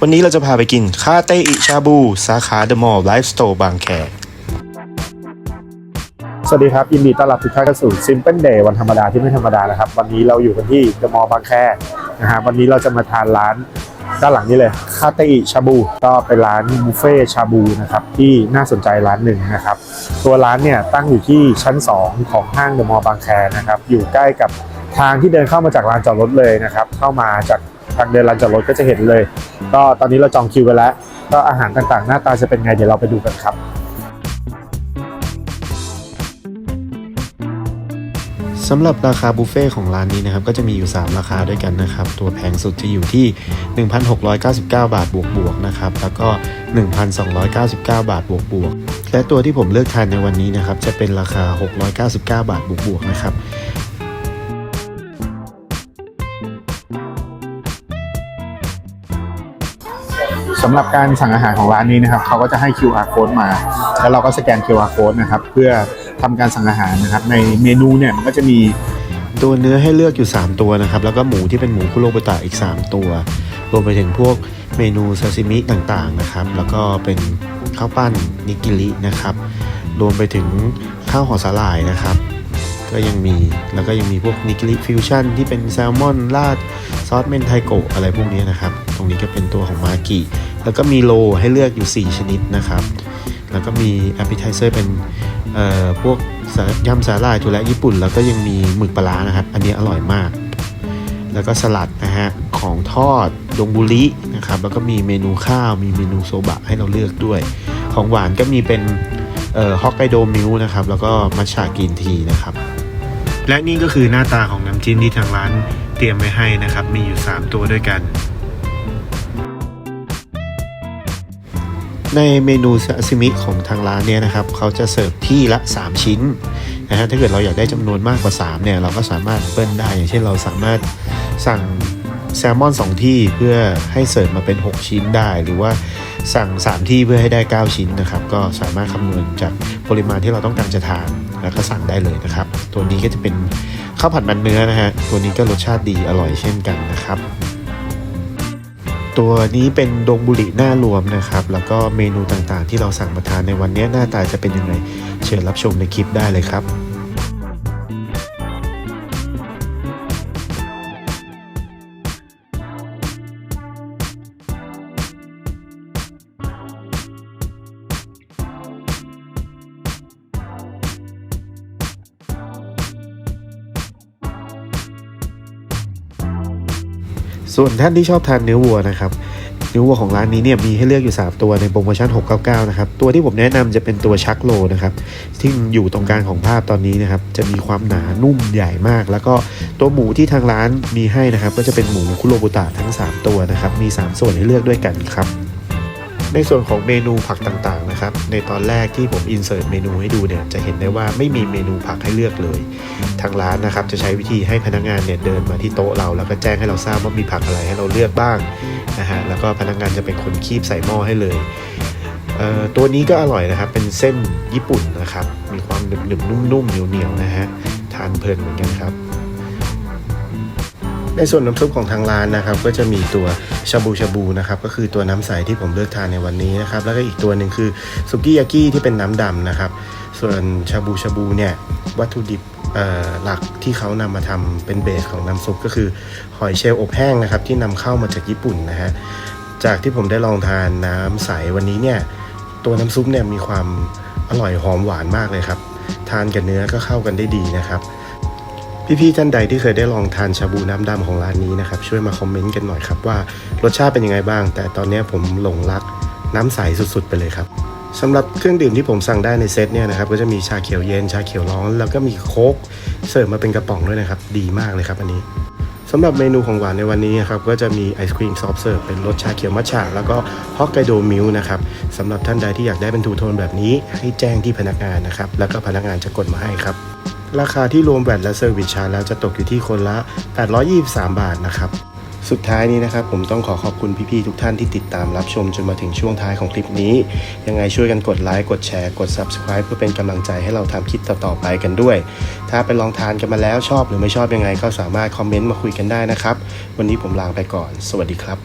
วันนี้เราจะพาไปกินคาเตอิชาบู สาขาเดอะมอลล์ไลฟ์สโตร์บางแค สวัสดีครับ ยินดีต้อนรับทุกท่านเข้าสู่ Simple Day วันธรรมดาที่ไม่ธรรมดานะครับ วันนี้เราอยู่กันที่เดอะมอลล์บางแคนะฮะวันนี้เราจะมาทานร้านด้านหลังนี้เลยคาเตอิชาบู ก็เป็นร้านบุฟเฟ่ชาบูนะครับที่น่าสนใจร้านหนึ่งนะครับ ตัวร้านเนี่ยตั้งอยู่ที่ชั้น 2 ของห้างเดอะมอลล์บางแคนะครับอยู่ใกล้กับทางที่เดินเข้ามาจากลานจอดรถเลยนะครับ เข้ามาจาก ทางเดินลานจอดรถก็จะเห็นเลย ก็ตอนนี้เราจองคิวไปแล้ว ก็อาหารต่างๆ หน้าตาจะเป็นไงเดี๋ยวเราไปดูกันครับ สำหรับราคาบุฟเฟ่ของร้านนี้นะครับ ก็จะมีอยู่ 3 ราคาด้วยกันนะครับ ตัวแพงสุดจะอยู่ที่ 1,699 บาทบวกบวกๆนะครับ แล้วก็ 1,299 บาทบวกบวกๆและตัวที่ผมเลือกทานในวันนี้นะครับ จะเป็นราคา 699 บาทบวกบวกๆนะครับ สำหรับการสั่งอาหารของร้านนี้นะครับเขาก็จะให้ QR code มา แล้วเราก็สแกน QR code นะครับเพื่อทำการสั่งอาหารนะครับ ในเมนูเนี่ยมันก็จะมีตัวเนื้อให้เลือกอยู่ 3 ตัวนะครับ แล้วก็หมูที่เป็นหมูคุโรบุตะอีก 3 ตัว รวมไปถึงพวกเมนูซาซิมิต่างๆนะครับ แล้วก็เป็นข้าวปั้นนิกิรินะครับ รวมไปถึงข้าวห่อสาหร่ายนะครับก็ยังมีแล้วก็ยังมีพวกนิกิริฟิวชั่นที่เป็นแซลมอนราดซอสเมนไทโกะอะไรพวกนี้นะครับ ตรงนี้ก็เป็นตัวของมากิ แล้วก็มีโลให้เลือกอยู่ 4 ชนิดนะครับ แล้วก็มีแอปเปิลไทเซอร์เป็นเอ่อพวกยำสาหร่ายถั่วและญี่ปุ่น แล้วก็ยังมีหมึกปลาร้านะครับ อันนี้อร่อยมาก แล้วก็สลัดนะฮะของทอดดงบุรินะครับ แล้วก็มีเมนูข้าวมีเมนูโซบะให้เราเลือกด้วย ของหวานก็มีเป็นเอ่อฮอกไกโดมิลนะครับ แล้วก็มัชชากินทีนะครับและนี่ก็คือหน้าตาของน้ำจิ้มที่ทางร้านเตรียมไว้ให้นะครับ มีอยู่ 3 ตัวด้วยกัน ในเมนูซาซิมิของทางร้านเนี่ยนะครับเขาจะเสิร์ฟที่ละ 3 ชิ้นนะฮะถ้าเกิดเราอยากได้จำนวนมากกว่า 3เนี่ยเราก็สามารถเปิ้ลได้ อย่างเช่นเราสามารถสั่งแซลมอน 2 ที่เพื่อให้เสิร์ฟมาเป็น 6 ชิ้นได้ หรือว่าสั่ง 3 ที่เพื่อให้ได้ 9 ชิ้นนะครับ ก็สามารถคำนวณจากปริมาณที่เราต้องการจะทานแล้วก็สั่งได้เลยนะครับ ตัวนี้ก็จะเป็นข้าวผัดมันเนื้อนะฮะตัวนี้ก็รสชาติดีอร่อยเช่นกันนะครับ ตัวนี้เป็นดงบุหรี่หน้ารวมนะครับ แล้วก็เมนูต่างๆ ที่เราสั่งมาทานในวันนี้หน้าตาจะเป็นยังไง เชิญรับชมในคลิปได้เลยครับ ส่วนท่านที่ชอบทานเนื้อวัวนะครับเนื้อวัวของร้านนี้เนี่ยมีให้เลือกอยู่ 3 ตัวในโปรโมชั่น 699 นะครับ ตัวที่ผมแนะนำจะเป็นตัวชักโลนะครับที่อยู่ตรงกลางของภาพตอนนี้นะครับ จะมีความหนานุ่มใหญ่มาก แล้วก็ตัวหมูที่ทางร้านมีให้นะครับ ก็จะเป็นหมูคุโรบุตะทั้ง 3 ตัวนะครับ มี 3 ส่วนให้เลือกด้วยกันครับ ในส่วนของเมนูผักต่างๆนะครับ ในตอนแรกที่ผมอินเสิร์ตเมนูให้ดูเนี่ยจะเห็นได้ว่าไม่มีเมนูผักให้เลือกเลย ทางร้านนะครับจะใช้วิธีให้พนักงานเนี่ยเดินมาที่โต๊ะเรา แล้วก็แจ้งให้เราทราบว่ามีผักอะไรให้เราเลือกบ้างนะฮะแล้วก็พนักงานจะเป็นคนคีบใส่หม้อให้เลยเอ่อตัวนี้ก็อร่อยนะครับ เป็นเส้นญี่ปุ่นนะครับ มีความหนึบๆนุ่มๆเหนียวๆนะฮะ ทานเพลินเหมือนกันครับ ในส่วนน้ำซุปของทางร้านนะครับก็จะมีตัวชาบูชาบูนะครับก็คือตัวน้ำใสที่ผมเลือกทานในวันนี้นะครับแล้วก็อีกตัวหนึ่งคือสุกี้ยากิที่เป็นน้ำดำนะครับส่วนชาบูชาบูเนี่ยวัตถุดิบหลักที่เขานำมาทำเป็นเบสของน้ำซุปก็คือหอยเชลล์อบแห้งนะครับที่นำเข้ามาจากญี่ปุ่นนะฮะจากที่ผมได้ลองทานน้ำใสวันนี้เนี่ยตัวน้ำซุปเนี่ยมีความอร่อยหอมหวานมากเลยครับ ทานกับเนื้อก็เข้ากันได้ดีนะครับ พี่ๆท่านใดที่เคยได้ลองทานชาบูน้ำดำของร้านนี้นะครับ ช่วยมาคอมเมนต์กันหน่อยครับว่ารสชาติเป็นยังไงบ้าง แต่ตอนนี้ผมหลงรักน้ำใสสุดๆ ไปเลยครับสำหรับเครื่องดื่มที่ผมสั่งได้ในเซตเนี่ยนะครับก็จะมีชาเขียวเย็นชาเขียวร้อนแล้วก็มีโค้กเสิร์ฟมาเป็นกระป๋องด้วยนะครับ ดีมากเลยครับอันนี้สำหรับเมนูของหวานในวันนี้นะครับก็จะมีไอศครีมซอฟเสิร์ฟเป็นรสชาเขียวมัทฉะแล้วก็ฮอกไกโดมิลนะครับสำหรับท่านใดที่อยากได้เป็นทูโทนแบบนี้ให้แจ้งที่พนักงานนะครับแล้วก็พนักงานจะกดมาให้ครับ ราคาที่รวมแวตและเซอร์วิสชาร์แล้วจะตกอยู่ที่คนละ 823 บาทนะครับ สุดท้ายนี้นะครับผมต้องขอขอบคุณพี่ๆทุกท่านที่ติดตามรับชมจนมาถึงช่วงท้ายของคลิปนี้ ยังไงช่วยกันกดไลค์กดแชร์กด Subscribe เพื่อเป็นกำลังใจให้เราทำคลิปต่อๆไปกันด้วย ถ้าไปลองทานกันมาแล้วชอบหรือไม่ชอบยังไงก็สามารถคอมเมนต์มาคุยกันได้นะครับ วันนี้ผมลาไปก่อน สวัสดีครับ